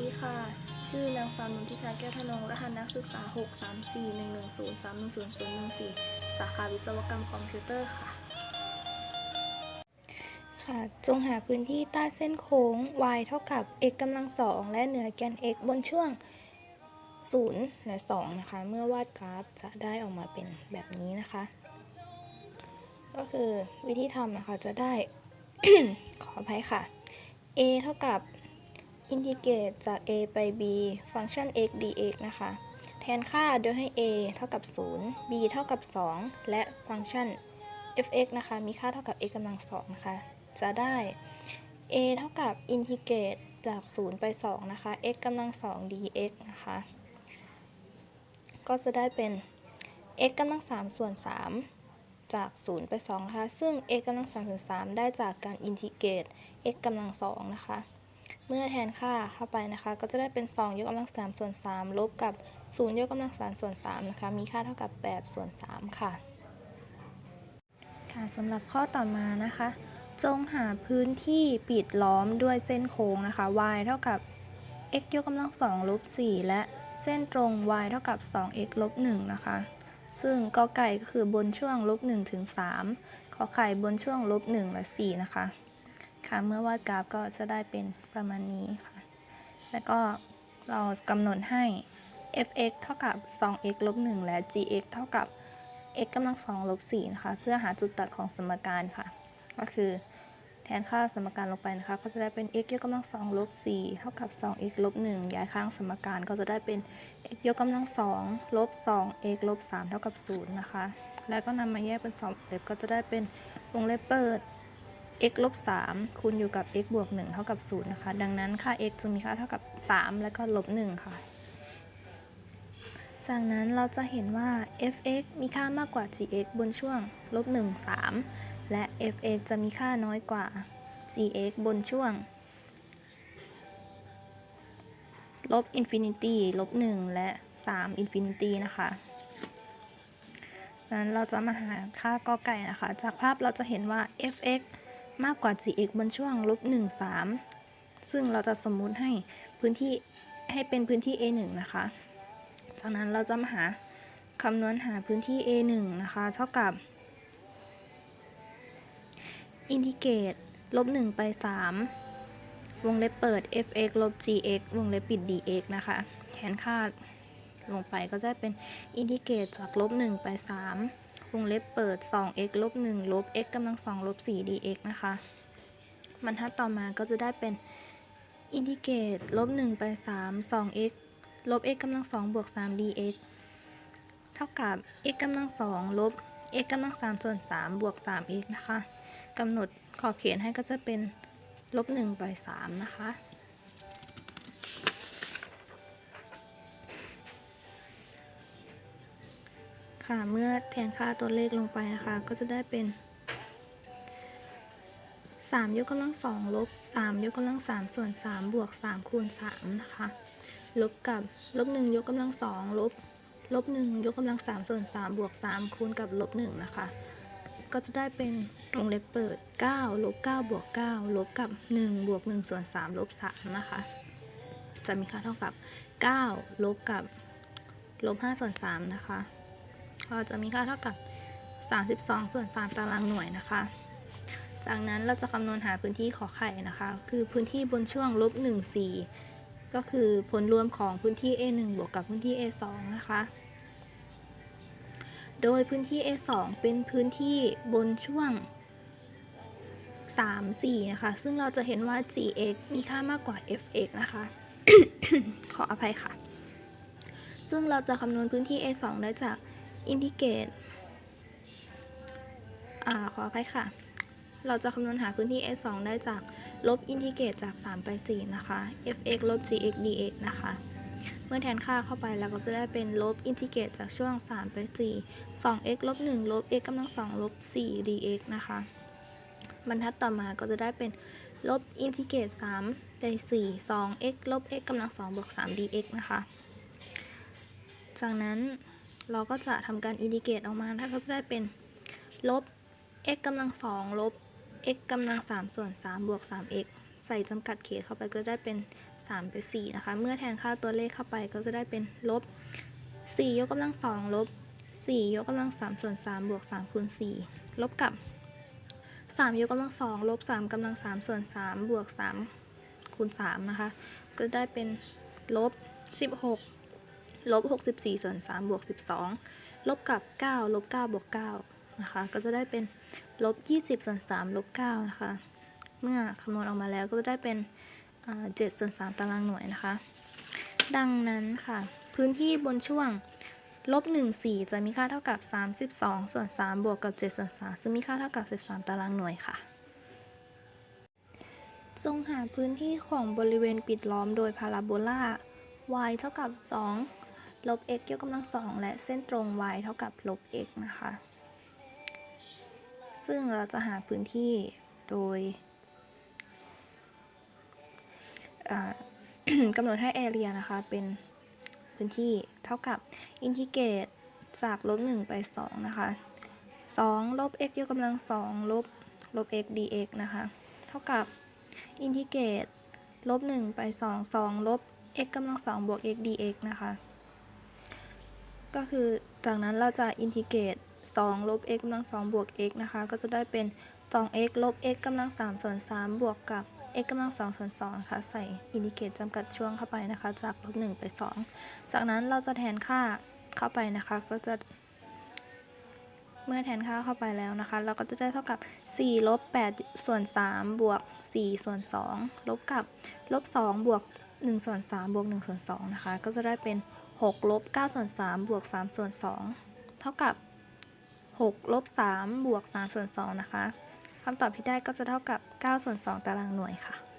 ดีค่ะ ชื่อนางสาวนนทิชาแก้วธนงรหัสนักศึกษา 6 3 4 1 1 0 3 1 0 0 1 4 สาขาวิศวกรรมคอมพิวเตอร์ค่ะ ค่ะ จงหาพื้นที่ใต้เส้นโค้ง y เท่ากับ x กำลังสองและเหนือแกน x บนช่วง 0 และ 2 นะคะ เมื่อวาดกราฟจะได้ออกมาเป็นแบบนี้นะคะ ก็คือวิธีทำนะคะจะได้ ขออภัยค่ะ a เท่ากับ อินทิเกรตจาก a ไป b ฟังก์ชัน x dx นะคะ แทนค่าโดยให้ a เท่ากับ 0 b เท่ากับ 2 และฟังก์ชัน f(x) นะคะ มีค่าเท่ากับ x กำลังสองนะคะ จะได้ a เท่ากับอินทิเกรตจาก 0 ไป 2 นะคะ x กำลังสอง dx นะคะ ก็จะได้เป็น x กำลัง3ส่วน 3 จาก 0 ไป2นะคะ ซึ่ง x กำลัง3ส่วน3ได้จากการอินทิเกรต x กำลัง2นะคะ เมื่อแทนค่าเข้าไปนะคะ ก็จะได้เป็น 2 ยกกำลัง3ส่วน3ลบกับ 0 ยกกำลัง3ส่วน3นะคะ มีค่าเท่ากับ 8 ส่วน 3 ค่ะ ค่ะสำหรับข้อต่อมานะคะ จงหาพื้นที่ปิดล้อมด้วยเส้นโค้งนะคะ y เท่ากับ x ยกกำลัง2ลบ4และเส้นตรง y เท่ากับ 2x ลบ1นะคะ ซึ่งกอไก่ก็คือบนช่วงลบ1ถึง3ขอไข่บนช่วงลบ1และ4นะคะคะ เมื่อวาดกราฟก็จะได้เป็นประมาณนี้ค่ะ แล้วก็เรากำหนดให้ f(x) เท่ากับ 2x ลบ1และ gx เท่ากับ x กำลังสองลบ4นะคะ เพื่อหาจุดตัดของสมการค่ะ ก็คือแทนค่าสมการลงไปนะคะ ก็จะได้เป็น x ยกกำลังสองลบ4เท่ากับ 2x ลบ1ย้ายข้างสมการก็จะได้เป็น x ยกกำลังสองลบ 2x ลบ3เท่ากับ0นะคะ แล้วก็นำมาแยกเป็น2วงเล็บก็จะได้เป็นวงเล็บเปิด x ลบ3คูณอยู่กับ x บวก 1 เท่ากับ 0 นะคะ ดังนั้นค่า x จะมีค่าเท่ากับ 3 แล้วก็ลบ 1 ค่ะ จากนั้นเราจะเห็นว่า f(x) มีค่ามากกว่า gx บนช่วงลบ 1 3 และ f(x) จะมีค่าน้อยกว่า gx บนช่วงลบอินฟินิตี้ลบ 1 และ 3 อินฟินิตี้นะคะนั้นเราจะมาหาค่ากอไก่นะคะ จากภาพเราจะเห็นว่า f(x) มากกว่า gx บนช่วงลบ1 3 ซึ่งเราจะสมมุติให้พื้นที่ให้เป็นพื้นที่ a1 นะคะ จากนั้นเราจะมาหาคำนวณหาพื้นที่ a1 นะคะ เท่ากับอินทิเกรตลบ1ไป 3 วงเล็บเปิด f(x) ลบ gx วงเล็บปิด dx นะคะแทนค่าลงไปก็จะเป็นอินทิเกรตจากลบ1ไป 3 วงเล็บเปิด 2x ลบ1ลบ x กำลัง2ลบ 4 dx นะคะ บรรทัดต่อมาก็จะได้เป็นอินทิเกรตลบ1ไป 3 2x ลบ x กำลัง2บวก 3 dx เท่ากับ x กำลัง2ลบ x กำลัง3ส่วน3บวก 3x นะคะกำหนดขอบเขตให้ก็จะเป็นลบ1ไป3นะคะ ค่ะ เมื่อแทนค่าตัวเลขลงไปนะคะ ก็จะได้เป็น 3 ยกกำลัง2ลบ 3 ยกกำลัง3ส่วน 3 บวก 3 คูณ 3 นะคะ ลบกับลบหนึ่งยกกำลังสองลบลบหนึ่งยกกำลังสามส่วนสามบวกสามคูณกับลบหนึ่งนะคะ ก็จะได้เป็นวงเล็บเปิด 9 ลบ 9 บวก 9 ลบกับ 1 บวก 1 ส่วน 3 ลบ 3 นะคะ จะมีค่าเท่ากับ 9 ลบกับลบ5ส่วน3นะคะ ก็จะมีค่าเท่ากับ 32 ส่วน 3 ตารางหน่วยนะคะ จากนั้นเราจะคำนวณหาพื้นที่ขอไข่นะคะ คือพื้นที่บนช่วงลบ1 4 ก็คือผลรวมของพื้นที่ A1 บวกกับพื้นที่ A2 นะคะ โดยพื้นที่ A2 เป็นพื้นที่บนช่วง 3 4 นะคะ ซึ่งเราจะเห็นว่า gx มีค่ามากกว่า fx นะคะ ขออภัยค่ะ ซึ่งเราจะคำนวณพื้นที่ A2 ได้จาก อินทิเกรตอ่าขออภัยค่ะ เราจะคำนวณหาพื้นที่ A2 ได้จากลบอินทิเกรตจาก 3 ไป 4 นะคะ fx ลบ gx dx นะคะ เมื่อแทนค่าเข้าไปแล้วก็จะได้เป็นลบอินทิเกรตจากช่วง 3 ไป 4 2x ลบ1ลบ x กำลัง2ลบ4 dx นะคะ บรรทัดต่อมาก็จะได้เป็นลบอินทิเกรต3ไป4 2x ลบ x กำลัง2บวก3 dx นะคะ จากนั้น เราก็จะทำการอินทิเกรตออกมาถ้าก็จะได้เป็นลบ x กำลัง2ลบ x กำลัง3ส่วน3บวก 3x ใส่จำกัดเขตเข้าไปก็ได้เป็น3ไป4นะคะ เมื่อแทนค่าตัวเลขเข้าไปก็จะได้เป็นลบ4ยกกำลัง2ลบ4ยกกำลัง3ส่วน3บวก3คูณ4ลบกับ3ยกกำลัง2ลบ3กำลัง3ส่วน3บวก3คูณ3นะคะ ก็ได้เป็นลบ16 ลบ 64 ส่วน 3 บวก 12 ลบกับ 9 ลบ 9 บวก 9 นะคะ ก็จะได้เป็นลบ 20 ส่วน 3 ลบ 9 นะคะ เมื่อคำนวณออกมาแล้วก็จะได้เป็น7ส่วน 3 ตารางหน่วยนะคะ ดังนั้นค่ะ พื้นที่บนช่วงลบ1 4 จะมีค่าเท่ากับ 32 ส่วน 3 บวกกับ 7 ส่วน 3 ซึ่งมีค่าเท่ากับ 13 ตารางหน่วยค่ะจงหาพื้นที่ของบริเวณปิดล้อมโดยพาราโบลา y เท่ากับ 2 ลบ x ยกกำลัง2และเส้นตรง y เท่ากับลบ x นะคะ ซึ่งเราจะหาพื้นที่โดยกำหนดให้ area นะคะ เป็นพื้นที่เท่ากับอินทิเกรตจากลบ1ไป 2 นะคะ 2 ลบ x ยกกำลัง2ลบ ลบ x dx นะคะ เท่ากับอินทิเกรตลบ 1 ไป 2 2 ลบ x กำลัง2บวก x dx นะคะ ก็คือจากนั้นเราจะอินทิเกรต2ลบ x กำลัง2บวก x นะคะ ก็จะได้เป็น 2x ลบ x กำลัง3ส่วน3บวกกับ x กำลัง2ส่วน2นะคะ ใส่อินทิเกรตจำกัดช่วงเข้าไปนะคะ จากลบ1ไป 2 จากนั้นเราจะแทนค่าเข้าไปนะคะ ก็จะ เมื่อแทนค่าเข้าไปแล้วนะคะ เราก็จะได้เท่ากับ 4 ลบ 8 ส่วน 3 บวก 4 ส่วน 2 ลบกับ ลบ 2 บวก 1ส่วน3บวก1ส่วน2นะคะ ก็จะได้เป็น 6 ลบ 9 ส่วน 3 บวก 3 ส่วน 2 เท่ากับ 6 ลบ 3 บวก 3 ส่วน 2 นะคะคำตอบที่ได้ก็จะเท่ากับ 9 ส่วน 2 ตารางหน่วยค่ะ